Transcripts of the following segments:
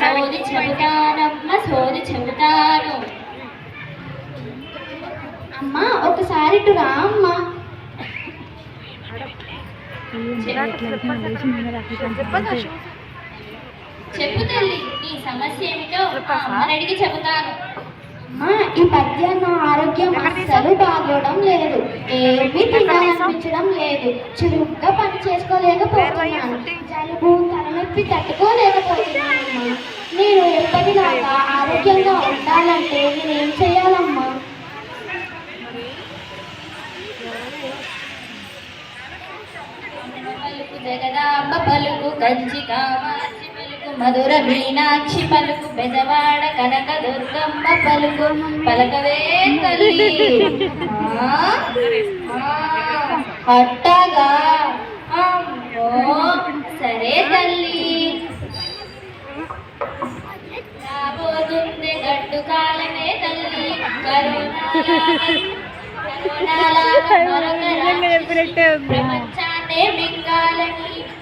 సోది చెబుతానమ్మ సోది చెబుతాను. అమ్మా ఒకసారి ఇటు రా అమ్మా. చెప్పు తల్లి నీ సమస్య ఏమిటో అడిగి చెబుతాను. అమ్మా ఈ మధ్య నా ఆరోగ్యం అస్సలు బాగోవడం లేదు. ఏమీ తినాలనిపించడం లేదు. చురుగ్గా పని చేసుకోలేకపోతున్నాను. జలుబు తలనొప్పి తట్టుకోలేకపోతున్నానమ్మా జగదాంబ పలుకు కంచి కామాక్షి పలుకు మధుర మీనాక్షి పలుకు బెజవాడ కనక దుర్గమ్మ పలుకు పలకవే తల్లి. అట్టగా. అమ్మో. సరే తల్లి. రాబోతుంది గడ్డు కాలమే తల్లి. కరోనా కరోనాలాగా మరొక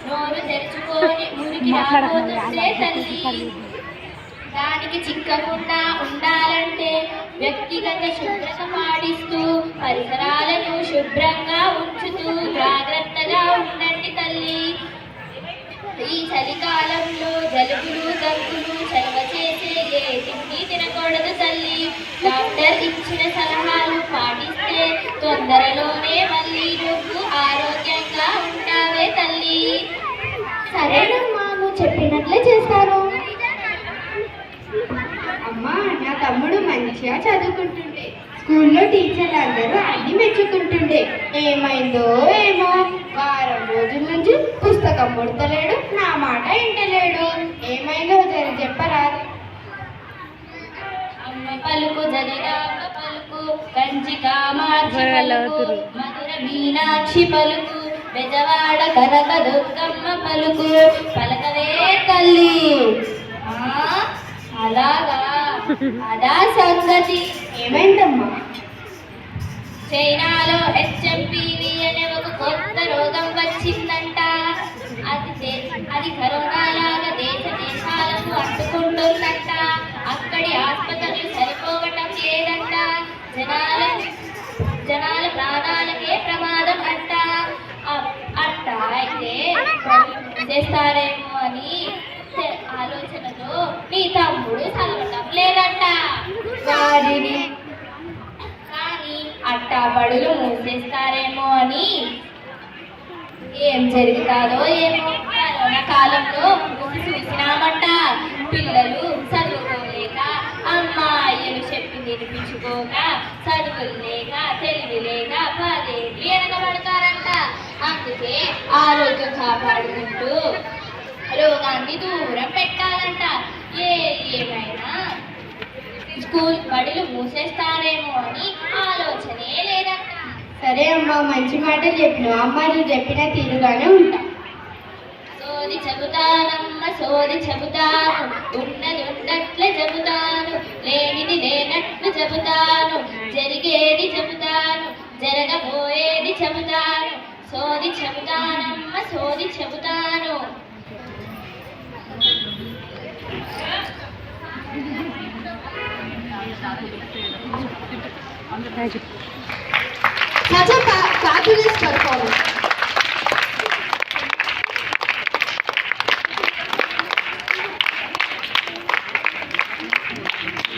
నోరు తెరుచుకొని మురికి తల్లి. దానికి చిక్కకుండా ఉండాలంటే వ్యక్తిగత శుభ్రత పాటిస్తూ పరిసరాలను శుభ్రంగా ఉంచుతూ జాగ్రత్తగా ఉండండి తల్లి. ఈ చలికాలంలో జలుబులు దగ్గులు చలవ చేసే ఏ తిండి తినకూడదు తల్లి. డాక్టర్ ఇచ్చిన సలహాలు అమ్మా నా తమ్ముడు మంచిగా చదువుకుంటుండే. స్కూల్లో టీచర్లు అందరూ అన్ని మెచ్చుకుంటుండే. ఏమైందో ఏమో వారం రోజుల నుంచి పుస్తకం ముడతలేడు నా మాట వింటలేడు. ఏమైందో జరి చెప్పరాదు అమ్మ పలుకు పలుకు కంచి కామాక్షి పలుకు మధుర మీనాక్షి పలుకు బెజవాడ కనక దుర్గమ్మ పలుకు పలకవే తల్లి. అలాగా అదా సంగతి. ఏమైందమ్మా? చైనాలో హెచ్ఎంపీవి అనే ఒక కొత్త రోగం వచ్చిందంట. అది అది కరోనా లాగా దేశ దేశాలకు అంటుకుంటుందంట అక్కడి ఆసుపత్రులు సరిపోవటం లేదంట. జనాల జనాల ప్రాణాలకే ప్రమాదం అంట. అట్ట అయితే చేస్తారే అని తె- ఆలోచనతో మీ తమ్ముడు చదవటం లేదంట వారిని కానీ అట్టా బడులు మూసేస్తారేమో అని ఏం జరుగుతాదో ఏమో. కరోనా కాలంలో చూసినామంట. పిల్లలు చదువుకోలేక అమ్మాయిలు చెప్పి వినిపించుకోక చదువులు లేక తెలివి లేక పదేళ్ళు ఎనగబడతారంట అందుకే ఆరోగ్యం కాపాడుకుంటూ రోగాన్ని దూరం పెట్టాలంట. ఏ ఏమైనా స్కూల్ బడులు మూసేస్తారేమో అని ఆలోచనే లేదంట. సరే అమ్మా మంచి మాటలు చెప్పినావు. అమ్మ నువ్వు చెప్పిన తీరుగానే ఉంటా. సోది చెబుతానమ్మ సోది చెబుతాను. ఉన్నది ఉన్నట్లే చెబుతాను. లేనిది లేనట్లు చెబుతాను. జరిగేది చెబుతాను. జరగబోయేది చెబుతాను. సోది చెబుతానమ్మ సోది చెబుతాను. Now, to back, fabulous performance.